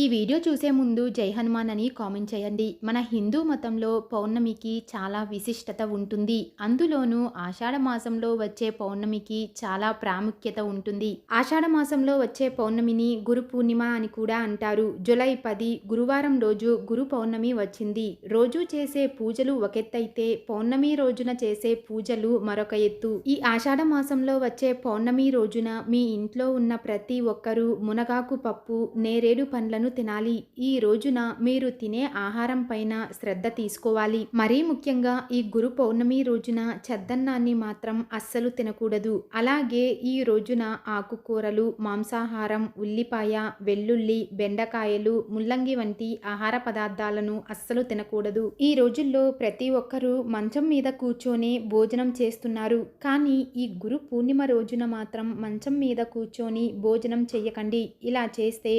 ఈ వీడియో చూసే ముందు జై హనుమాన్ అని కామెంట్ చేయండి. మన హిందూ మతంలో పౌర్ణమికి చాలా విశిష్టత ఉంటుంది. అందులోనూ ఆషాఢ మాసంలో వచ్చే పౌర్ణమికి చాలా ప్రాముఖ్యత ఉంటుంది. ఆషాఢ మాసంలో వచ్చే పౌర్ణమిని గురు పూర్ణిమ అని కూడా అంటారు. జులై పది గురువారం రోజు గురు పౌర్ణమి వచ్చింది. రోజు చేసే పూజలు ఒకెత్తైతే పౌర్ణమి రోజున చేసే పూజలు మరొక ఎత్తు. ఈ ఆషాఢ మాసంలో వచ్చే పౌర్ణమి రోజున మీ ఇంట్లో ఉన్న ప్రతి ఒక్కరూ మునగాకు పప్పు నేరేడు పండ్లను తినాలి. ఈ రోజున మీరు తినే ఆహారం పైన శ్రద్ధ తీసుకోవాలి. మరీ ముఖ్యంగా ఈ గురు పౌర్ణమి రోజున చెద్దన్నాన్ని మాత్రం అస్సలు తినకూడదు. అలాగే ఈ రోజున ఆకుకూరలు మాంసాహారం ఉల్లిపాయ వెల్లుల్లి బెండకాయలు ముల్లంగి వంటి ఆహార పదార్థాలను అస్సలు తినకూడదు. ఈ రోజుల్లో ప్రతి ఒక్కరూ మంచం మీద కూర్చొని భోజనం చేస్తున్నారు. కానీ ఈ గురు పూర్ణిమ రోజున మాత్రం మంచం మీద కూర్చొని భోజనం చేయకండి ఇలా చేస్తే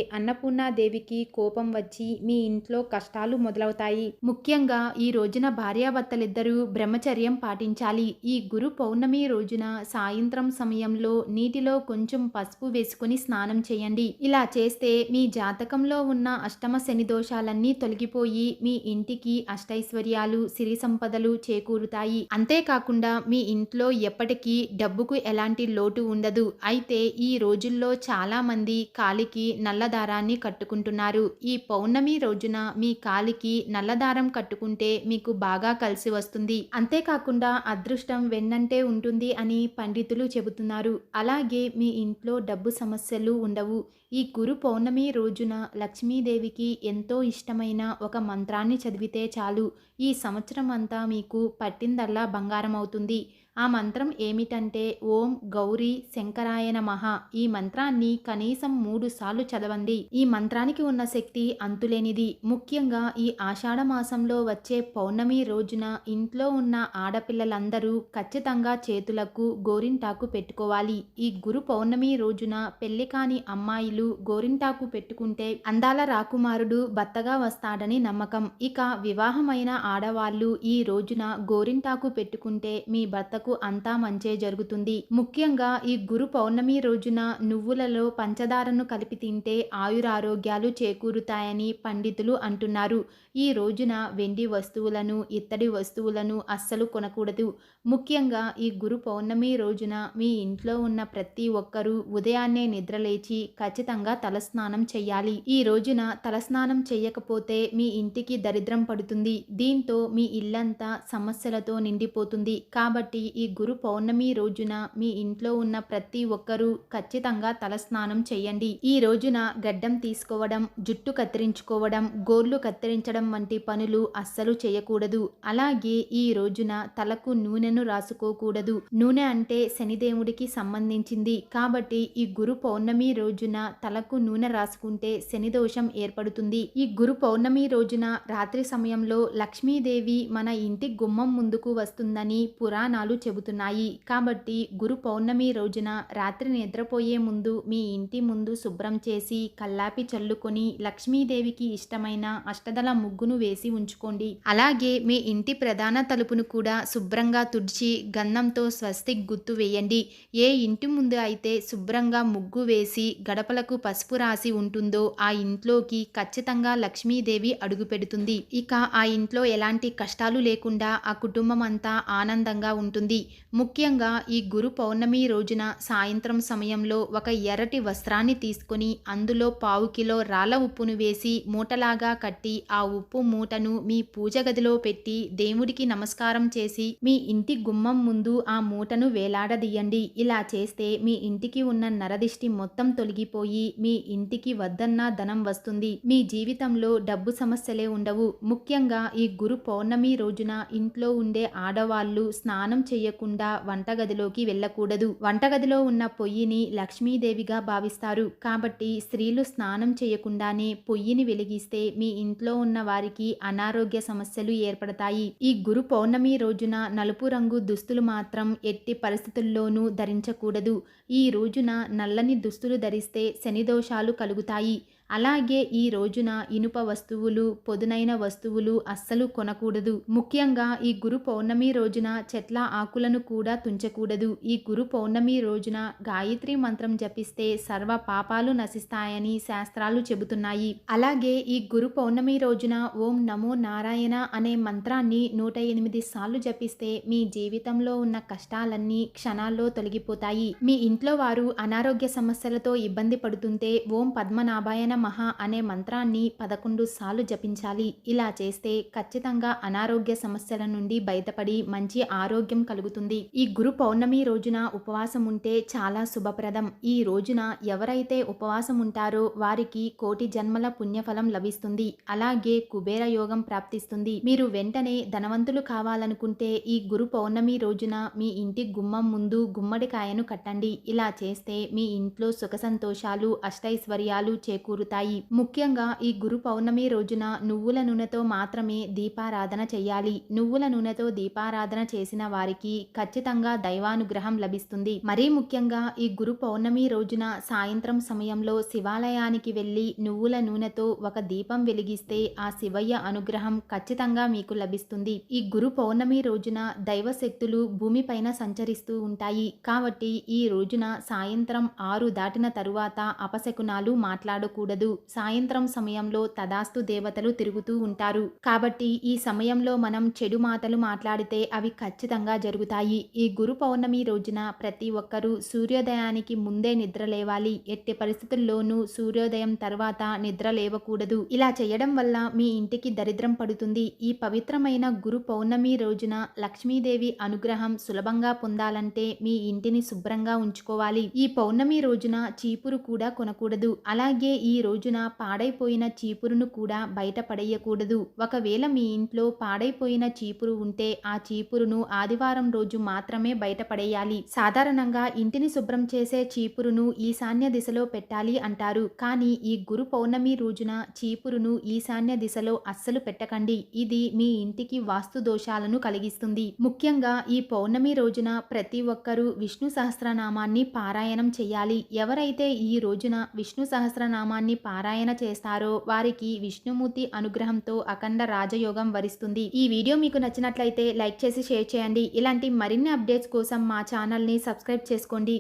అన్నపూర్ణాదేవికి కోపం వచ్చి మీ ఇంట్లో కష్టాలు మొదలవుతాయి. ముఖ్యంగా ఈ రోజున భార్యాభర్తలిద్దరూ బ్రహ్మచర్యం పాటించాలి. ఈ గురు పౌర్ణమి రోజున సాయంత్రం సమయంలో నీటిలో కొంచెం పసుపు వేసుకుని స్నానం చేయండి. ఇలా చేస్తే మీ జాతకంలో ఉన్న అష్టమ శని దోషాలన్నీ తొలగిపోయి మీ ఇంటికి అష్టైశ్వర్యాలు సిరి సంపదలు చేకూరుతాయి. అంతేకాకుండా మీ ఇంట్లో ఎప్పటికీ డబ్బుకు ఎలాంటి లోటు ఉండదు. అయితే ఈ రోజుల్లో చాలా మంది కాలికి నల్లదారాన్ని కట్టుకుంటున్నారు ఈ పౌర్ణమి రోజున మీ కాలికి నల్లదారం కట్టుకుంటే మీకు బాగా కలిసి వస్తుంది. అంతేకాకుండా అదృష్టం వెన్నంటే ఉంటుంది అని పండితులు చెబుతున్నారు. అలాగే మీ ఇంట్లో డబ్బు సమస్యలు ఉండవు. ఈ గురు పౌర్ణమి రోజున లక్ష్మీదేవికి ఎంతో ఇష్టమైన ఒక మంత్రాన్ని చదివితే చాలు. ఈ సంవత్సరం అంతా మీకు పట్టిందల్లా బంగారం అవుతుంది. ఆ మంత్రం ఏమిటంటే ఓం గౌరీ శంకరాయ నమః. ఈ మంత్రాన్ని కనీసం మూడు సార్లు చదవండి. ఈ మంత్రాన్ని మంత్రానికి ఉన్న శక్తి అంతులేనిది. ముఖ్యంగా ఈ ఆషాఢ మాసంలో వచ్చే పౌర్ణమి రోజున ఇంట్లో ఉన్న ఆడపిల్లలందరూ ఖచ్చితంగా చేతులకు గోరింటాకు పెట్టుకోవాలి. ఈ గురు పౌర్ణమి రోజున పెళ్ళి కాని అమ్మాయిలు గోరింటాకు పెట్టుకుంటే అందాల రాకుమారుడు భర్తగా వస్తాడని నమ్మకం. ఇక వివాహమైన ఆడవాళ్ళు ఈ రోజున గోరింటాకు పెట్టుకుంటే మీ భర్తకు అంతా మంచే జరుగుతుంది. ముఖ్యంగా ఈ గురు పౌర్ణమి రోజున నువ్వులలో పంచదారను కలిపి తింటే ఆయురారోగ్యాలు చేకూరుతాయని పండితులు అంటున్నారు. ఈ రోజున వెండి వస్తువులను ఇత్తడి వస్తువులను అస్సలు కొనకూడదు. ముఖ్యంగా ఈ గురు పౌర్ణమి రోజున మీ ఇంట్లో ఉన్న ప్రతి ఒక్కరూ ఉదయాన్నే నిద్రలేచి ఖచ్చితంగా తలస్నానం చేయాలి ఈ రోజున తలస్నానం చేయకపోతే మీ ఇంటికి దరిద్రం పడుతుంది. దీంతో మీ ఇల్లంతా సమస్యలతో నిండిపోతుంది. కాబట్టి ఈ గురు పౌర్ణమి రోజున మీ ఇంట్లో ఉన్న ప్రతి ఒక్కరూ ఖచ్చితంగా తలస్నానం చేయండి ఈ రోజున గడ్డం తీసుకోవడం జుట్టు కత్తిరించుకోవడం గోర్లు కత్తిరించడం వంటి పనులు అస్సలు చేయకూడదు. అలాగే ఈ రోజున తలకు నూనెను రాసుకోకూడదు. నూనె అంటే శనిదేవుడికి సంబంధించింది. కాబట్టి ఈ గురు పౌర్ణమి రోజున తలకు నూనె రాసుకుంటే శని దోషం ఏర్పడుతుంది. ఈ గురు పౌర్ణమి రోజున రాత్రి సమయంలో లక్ష్మీదేవి మన ఇంటి గుమ్మం ముందుకు వస్తుందని పురాణాలు చెబుతున్నాయి. కాబట్టి గురు పౌర్ణమి రోజున రాత్రి నిద్రపోయే ముందు మీ ఇంటి ముందు శుభ్రం చేసి కల్లాపి చల్లు చల్లుకొని లక్ష్మీదేవికి ఇష్టమైన అష్టదల ముగ్గును వేసి ఉంచుకోండి. అలాగే మీ ఇంటి ప్రధాన తలుపును కూడా శుభ్రంగా తుడిచి గంధంతో స్వస్తిక్ గుర్తు వేయండి. ఏ ఇంటి ముందు అయితే శుభ్రంగా ముగ్గు వేసి గడపలకు పసుపు రాసి ఉంటుందో ఆ ఇంట్లోకి ఖచ్చితంగా లక్ష్మీదేవి అడుగు పెడుతుంది. ఇక ఆ ఇంట్లో ఎలాంటి కష్టాలు లేకుండా ఆ కుటుంబం అంతా ఆనందంగా ఉంటుంది. ముఖ్యంగా ఈ గురు పౌర్ణమి రోజున సాయంత్రం సమయంలో ఒక ఎర్రటి వస్త్రాన్ని తీసుకొని అందులో పావు కిలో రాళ్ళ ఉప్పును వేసి మూటలాగా కట్టి ఆ ఉప్పు మూటను మీ పూజ గదిలో పెట్టి దేవుడికి నమస్కారం చేసి మీ ఇంటి గుమ్మం ముందు ఆ మూటను వేలాడదీయండి. ఇలా చేస్తే మీ ఇంటికి ఉన్న నరదిష్టి మొత్తం తొలగిపోయి మీ ఇంటికి వద్దన్నా ధనం వస్తుంది. మీ జీవితంలో డబ్బు సమస్యలే ఉండవు. ముఖ్యంగా ఈ గురు పౌర్ణమి రోజున ఇంట్లో ఉండే ఆడవాళ్ళు స్నానం చేయకుండా వంటగదిలోకి వెళ్ళకూడదు. వంటగదిలో ఉన్న పొయ్యిని లక్ష్మీదేవిగా భావిస్తారు. కాబట్టి స్త్రీలు స్నానం చేయ చేయకుండానే పొయ్యిని వెలిగిస్తే మీ ఇంట్లో ఉన్న వారికి అనారోగ్య సమస్యలు ఏర్పడతాయి. ఈ గురు పౌర్ణమి రోజున నలుపు రంగు దుస్తులు మాత్రం ఎట్టి పరిస్థితుల్లోనూ ధరించకూడదు. ఈ రోజున నల్లని దుస్తులు ధరిస్తే శని దోషాలు కలుగుతాయి. అలాగే ఈ రోజున ఇనుప వస్తువులు పొదునైన వస్తువులు అస్సలు కొనకూడదు. ముఖ్యంగా ఈ గురు పౌర్ణమి రోజున చెట్ల ఆకులను కూడా తుంచకూడదు. ఈ గురు పౌర్ణమి రోజున గాయత్రి మంత్రం జపిస్తే సర్వ పాపాలు నశిస్తాయని శాస్త్రాలు చెబుతున్నాయి. అలాగే ఈ గురు పౌర్ణమి రోజున ఓం నమో నారాయణ అనే మంత్రాన్ని నూట ఎనిమిది సార్లు జపిస్తే మీ జీవితంలో ఉన్న కష్టాలన్నీ క్షణాల్లో తొలగిపోతాయి. మీ ఇంట్లో వారు అనారోగ్య సమస్యలతో ఇబ్బంది పడుతుంటే ఓం పద్మనాభాయణ నమః అనే మంత్రాన్ని పదకొండు సార్లు జపించాలి. ఇలా చేస్తే ఖచ్చితంగా అనారోగ్య సమస్యల నుండి బయటపడి మంచి ఆరోగ్యం కలుగుతుంది. ఈ గురు పౌర్ణమి రోజున ఉపవాసం ఉంటే చాలా శుభప్రదం. ఈ రోజున ఎవరైతే ఉపవాసం ఉంటారో వారికి కోటి జన్మల పుణ్యఫలం లభిస్తుంది. అలాగే కుబేర యోగం ప్రాప్తిస్తుంది. మీరు వెంటనే ధనవంతులు కావాలనుకుంటే ఈ గురు పౌర్ణమి రోజున మీ ఇంటి గుమ్మం ముందు గుమ్మడికాయను కట్టండి. ఇలా చేస్తే మీ ఇంట్లో సుఖ సంతోషాలు అష్టైశ్వర్యాలు చేకూరుతాయి. ముఖ్యంగా ఈ గురు పౌర్ణమి రోజున నువ్వుల నూనెతో మాత్రమే దీపారాధన చేయాలి. నువ్వుల నూనెతో దీపారాధన చేసిన వారికి ఖచ్చితంగా దైవానుగ్రహం లభిస్తుంది. మరీ ముఖ్యంగా ఈ గురు పౌర్ణమి రోజున సాయంత్రం సమయంలో శివాలయానికి వెళ్ళి నువ్వుల నూనెతో ఒక దీపం వెలిగిస్తే ఆ శివయ్య అనుగ్రహం ఖచ్చితంగా మీకు లభిస్తుంది. ఈ గురు పౌర్ణమి రోజున దైవశక్తులు భూమిపైన సంచరిస్తూ ఉంటాయి. కాబట్టి ఈ రోజున సాయంత్రం ఆరు దాటిన తరువాత అపశకునాలు మాట్లాడకూడదు. సాయంత్రం సమయంలో తదాస్తు దేవతలు తిరుగుతూ ఉంటారు. కాబట్టి ఈ సమయంలో మనం చెడు మాటలు మాట్లాడితే అవి ఖచ్చితంగా జరుగుతాయి. ఈ గురు పౌర్ణమి రోజున ప్రతి ఒక్కరూ సూర్యోదయానికి ముందే నిద్ర లేవాలి. ఎట్టి పరిస్థితుల్లోనూ సూర్యోదయం తర్వాత నిద్ర లేవకూడదు. ఇలా చేయడం వల్ల మీ ఇంటికి దరిద్రం పడుతుంది. ఈ పవిత్రమైన గురు పౌర్ణమి రోజున లక్ష్మీదేవి అనుగ్రహం సులభంగా పొందాలంటే మీ ఇంటిని శుభ్రంగా ఉంచుకోవాలి. ఈ పౌర్ణమి రోజున చీపురు కూడా కొనకూడదు. అలాగే ఈ రోజున పాడైపోయిన చీపురును కూడా బయటపడేయకూడదు. ఒకవేళ మీ ఇంట్లో పాడైపోయిన చీపురు ఉంటే ఆ చీపురును ఆదివారం రోజు మాత్రమే బయటపడేయాలి. సాధారణంగా ఇంటిని శుభ్రం చేసే చీపురును ఈశాన్య దిశలో పెట్టాలి అంటారు. కానీ ఈ గురు పౌర్ణమి రోజున చీపురును ఈశాన్య దిశలో అస్సలు పెట్టకండి. ఇది మీ ఇంటికి వాస్తు దోషాలను కలిగిస్తుంది. ముఖ్యంగా ఈ పౌర్ణమి రోజున ప్రతి ఒక్కరూ విష్ణు సహస్రనామాన్ని పారాయణం చేయాలి. ఎవరైతే ఈ రోజున విష్ణు సహస్రనామాన్ని పారాయణ చేస్తారో వారికి విష్ణుమూర్తి అనుగ్రహంతో అఖండ రాజయోగం వరిస్తుంది. ఈ వీడియో మీకు నచ్చినట్లయితే లైక్ చేసి షేర్ చేయండి. ఇలాంటి మరిన్ని అప్డేట్స్ కోసం మా ఛానల్ని సబ్స్క్రైబ్ చేసుకోండి.